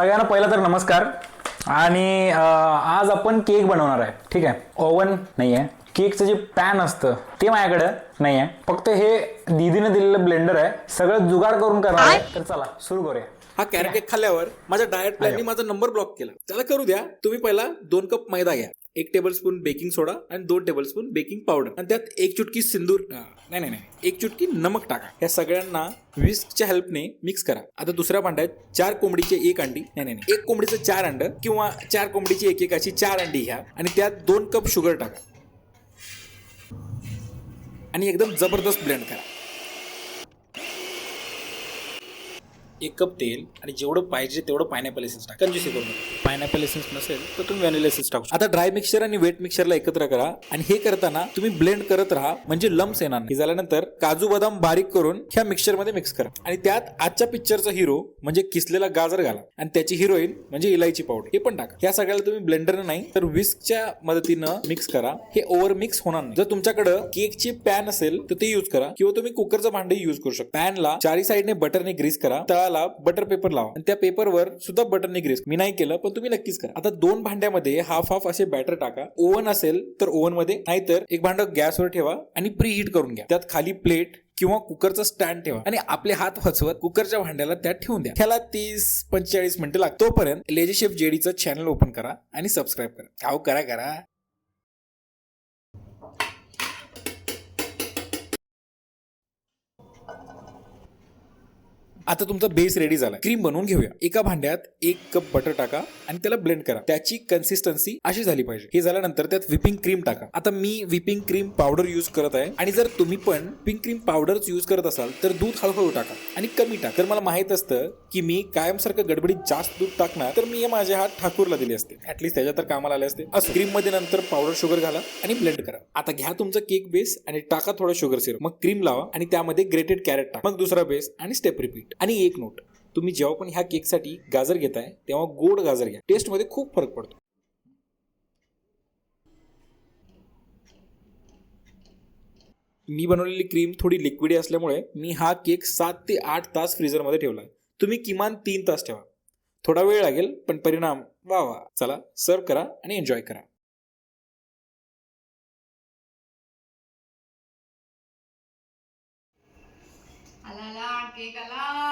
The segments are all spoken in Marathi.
सगळ्यांना पहिला तर नमस्कार. आणि आज आपण केक बनवणार आहे. ठीक आहे? ओव्हन नाही आहे. केकचं जे पॅन असतं ते माझ्याकडं नाही आहे. फक्त हे दीदीने दिलेलं ब्लेंडर आहे. सगळं जुगाड करून करणार आहे. तर चला सुरू करूया. हा कॅरेट केक खाल्ल्यावर माझ्या डाएट प्लॅनने माझा नंबर ब्लॉक केला. त्याला करू द्या तुम्ही पहिला दोन कप मैदा घ्या. एक टेबल स्पून बेकिंग सोडा आणि दोन टेबल स्पून बेकिंग पावडर आणि त्यात एक चुटकी सिंदूर. नाही नाही नाही. एक चुटकी नमक टाका. या सगळ्यांना विस्कच्या हेल्पने मिक्स करा. आता दुसऱ्या भांड्यात चार कोंबडीचे एक अंडी नाही नाही नाही. एक कोंबडीचं चार अंड किंवा चार कोंबडीची एक एक अशी चार अंडी घ्या आणि त्यात दोन कप शुगर टाका. आणि एकदम जबरदस्त ब्लेंड करा. एक कप तेल आणि जेवढं पाहिजे तेवढं पायनॅपल एसेन्स टाका. कंजूसी करू नका पायनॅपल एसेन्स नसेल तर तुम्ही व्हॅनिला एसेन्स टाकू आता ड्राय मिक्सर आणि वेट मिक्सरला एकत्र करा आणि हे करताना तुम्ही ब्लेंड करत राहा म्हणजे लम्स येणार नाही. हे झाल्यानंतर काजू बदाम बारीक करून ह्या मिक्सरमध्ये मिक्स करा. आणि त्यात आजच्या पिक्चरचा हिरो म्हणजे किसलेला गाजर घाला. आणि त्याची हिरोईन म्हणजे इलायची पावडर हे पण टाका. या सगळ्याला तुम्ही ब्लेंडर नाही तर विस्कच्या मदतीनं मिक्स करा. हे ओव्हर मिक्स होणार नाही. जर तुमच्याकडे केकची पॅन असेल तर ते यूज करा. किंवा तुम्ही कुकरचं भांडे यूज करू शकता. पॅनला चारी साईडने बटरने ग्रीस करा. तळाला बटर पेपर लावा. आणि त्या पेपरवर सुद्धा बटरने ग्रीस मी नाही केलं पण तुम्ही नक्कीच करा. आता दोन भांड्यामध्ये हाफ हाफ असे बॅटर टाका. ओव्हन असेल तर ओव्हनमध्ये नाहीतर एक भांड गॅसवर ठेवा आणि प्री हीट करून घ्या. त्यात खाली प्लेट किंवा कुकरचा स्टँड ठेवा आणि आपले हात फसवत कुकरच्या भांड्याला त्यात ठेवून द्या. त्याला तीस पंचेचाळीस मिनिटं लागतोपर्यंत तोपर्यंत लेजी जेडीचं चॅनल ओपन करा आणि सबस्क्राईब करा. अहो करा करा. आता तुमचा बेस रेडी झाला क्रीम बनवून घेऊया. एका भांड्यात एक कप बटर टाका आणि त्याला ब्लेंड करा. त्याची कन्सिस्टन्सी अशी झाली पाहिजे. हे झाल्यानंतर त्यात व्हिपिंग क्रीम टाका. आता मी व्हिपिंग क्रीम पावडर युज करत आहे. आणि जर तुम्ही पण विपिंग क्रीम पावडरच युज करत असाल तर दूध हळूहळू टाका. आणि कमी टाका. तर मला माहीत असतं की मी कायमसारखं गडबडीत जास्त दूध टाकणार तर मी हे माझे हात ठाकूरला दिले असते. ऍटलीस्ट त्याच्या तर कामाला आले असते. असं. क्रीममध्ये नंतर पावडर शुगर घाला आणि ब्लेंड करा. आता घ्या तुमचा केक बेस आणि टाका थोडं शुगर सिरप मग क्रीम लावा आणि त्यामध्ये ग्रेटेड कॅरेट टाका. मग दुसरा बेस आणि स्टेप रिपीट आणि एक नोट तुम्ही जेव्हा पण ह्या केकसाठी गाजर घेताय तेव्हा गोड गाजर घ्या. टेस्टमध्ये खूप फरक पडतो. मी बनवलेली क्रीम थोडी लिक्विडी असल्यामुळे मी हा केक सात ते आठ तास फ्रीजरमध्ये ठेवला. तुम्ही किमान तीन तास ठेवा. थोडा वेळ लागेल पण परिणाम वा वा. चला सर्व करा आणि एन्जॉय करा. आला आला केक आला.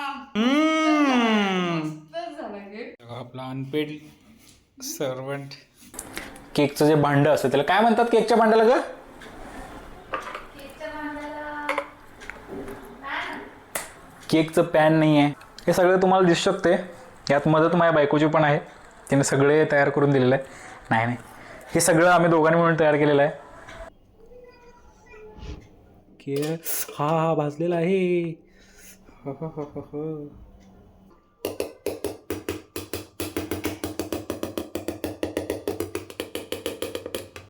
आपला अनपेड सर्वंट केकचं जे भांडं असतं त्याला काय म्हणतात केकच्या भांड्याला ग? केकचं पॅन नाही आहे हे सगळं तुम्हाला दिसू शकते. यात मदत माझ्या बायकोची पण आहे. तिने सगळे तयार करून दिलेलं आहे. नाही नाही. हे सगळं आम्ही दोघांनी मिळून तयार केलेलं आहे. के हा हा भाजलेला आहे. ह, ह, ह, ह, ह.